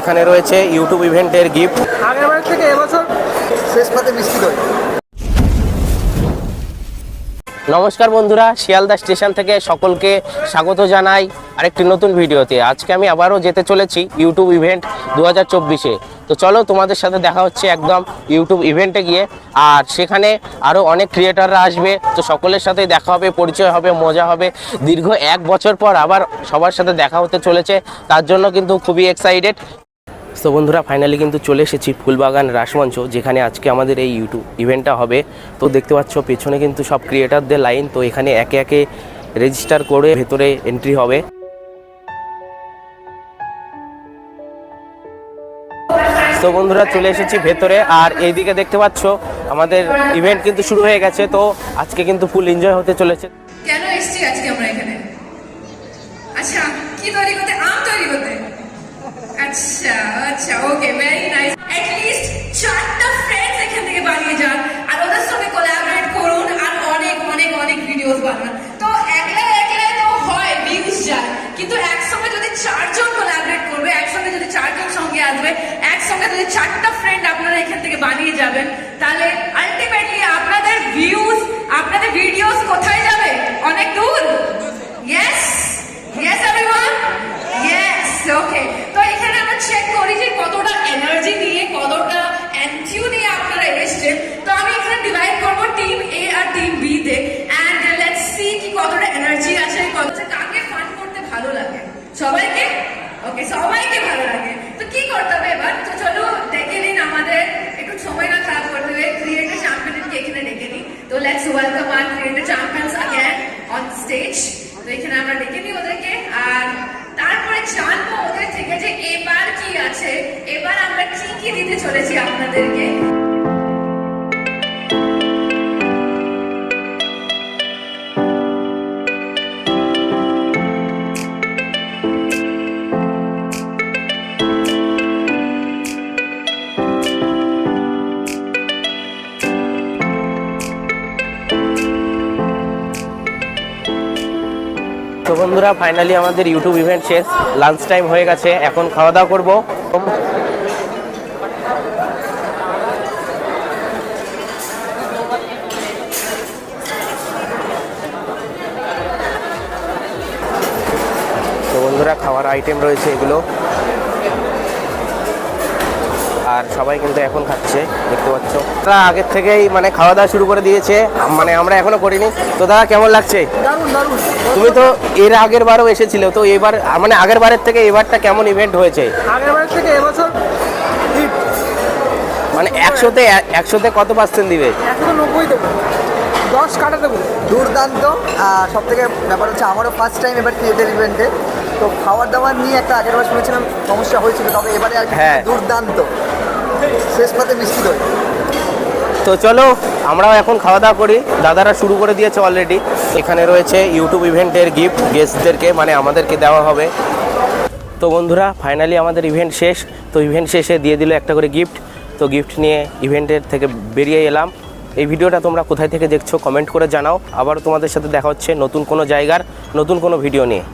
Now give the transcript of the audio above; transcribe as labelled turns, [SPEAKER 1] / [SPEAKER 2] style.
[SPEAKER 1] এখানে রয়েছে ইউটিউব ইভেন্টের গিফট
[SPEAKER 2] আগের বার থেকে এবছর শেষ পাতে মিষ্টি দই।
[SPEAKER 1] নমস্কার বন্ধুরা শিয়ালদা স্টেশন থেকে সকলকে স্বাগত জানাই আরেকটি নতুন ভিডিওতে। আজকে আমি আবারও যেতে চলেছি ইউটিউব ইভেন্ট দু হাজার চব্বিশে। তো চলো তোমাদের সাথে দেখা হচ্ছে একদম ইউটিউব ইভেন্টে গিয়ে। আর সেখানে আরও অনেক ক্রিয়েটাররা আসবে। তো সকলের সাথে দেখা হবে পরিচয় হবে মজা হবে। দীর্ঘ এক বছর পর আবার সবার সাথে দেখা হতে চলেছে। তার জন্য কিন্তু খুবই এক্সাইটেড তো বন্ধুরা ফাইনালি কিন্তু চলে এসেছি ফুলবাগান রাসমঞ্চ যেখানে আজকে আমাদের এই ইউটিউব ইভেন্টটা হবে। তো দেখতে পাচ্ছ, পেছনে কিন্তু সব ক্রিয়েটারদের লাইন তো এখানে একে একে রেজিস্টার করে ভেতরে এন্ট্রি হবে। তো বন্ধুরা, চলে এসেছি ভেতরে, আর এইদিকে দেখতে পাচ্ছ, আমাদের ইভেন্ট কিন্তু শুরু হয়ে গেছে, তো আজকে কিন্তু ফুল এনজয় হতে চলেছে।
[SPEAKER 3] কেন এসেছি আজকে আমরা এখানে? যে এবার কি আছে? এবার আমরা কি কি দিতে চলেছি আপনাদেরকে।
[SPEAKER 1] বন্ধুরা ফাইনালি আমাদের ইউটিউব ইভেন্ট শেষ। লাঞ্চ টাইম হয়ে গেছে, এখন খাওয়া দাওয়া করব। বন্ধুরা, খাওয়ার আইটেম রয়েছে এগুলো। আর সবাই কিন্তু এখন খাচ্ছে দেখতে পাচ্ছ। তারা আগের থেকেই মানে খাওয়া দাওয়া শুরু করে দিয়েছে মানে আমরা এখনও করিনি। তো দাদা কেমন লাগছে?
[SPEAKER 2] দারুণ দারুণ।
[SPEAKER 1] তুমি তো এর আগের বারও এসেছিলে তো এবার মানে আগের বারের থেকে এবারটা কেমন ইভেন্ট হয়েছে?
[SPEAKER 2] আগের থেকে এবছর
[SPEAKER 1] মানে একশোতে একশোতে কত পার্সেন্ট দিবে?
[SPEAKER 2] একশো নব্বই দেবো। দশ কাটা দেবো।
[SPEAKER 4] দুর্দান্ত। সব থেকে ব্যাপার হচ্ছে আমারও ফার্স্ট টাইম এবার ক্রিয়েটার ইভেন্টে তো খাবার দাবার নিয়ে একটা আগের বার শুনেছিলাম সমস্যা হয়েছিল তবে এবারে আর
[SPEAKER 1] হ্যাঁ।
[SPEAKER 4] দুর্দান্ত। শেষ পাতে মিষ্টি দই।
[SPEAKER 1] তো চলো আমরাও এখন খাওয়া দাওয়া করি। দাদারা শুরু করে দিয়েছে অলরেডি এখানে রয়েছে ইউটিউব ইভেন্টের গিফট গেস্টদেরকে মানে আমাদেরকে দেওয়া হবে। তো বন্ধুরা ফাইনালি আমাদের ইভেন্ট শেষ। তো ইভেন্ট শেষে দিয়ে দিল একটা করে গিফট তো গিফট নিয়ে ইভেন্টের থেকে বেরিয়ে এলাম। এই ভিডিওটা তোমরা কোথায় থেকে দেখছ কমেন্ট করে জানাও। আবার তোমাদের সাথে দেখা হচ্ছে নতুন কোনো জায়গার নতুন কোনো ভিডিও নিয়ে।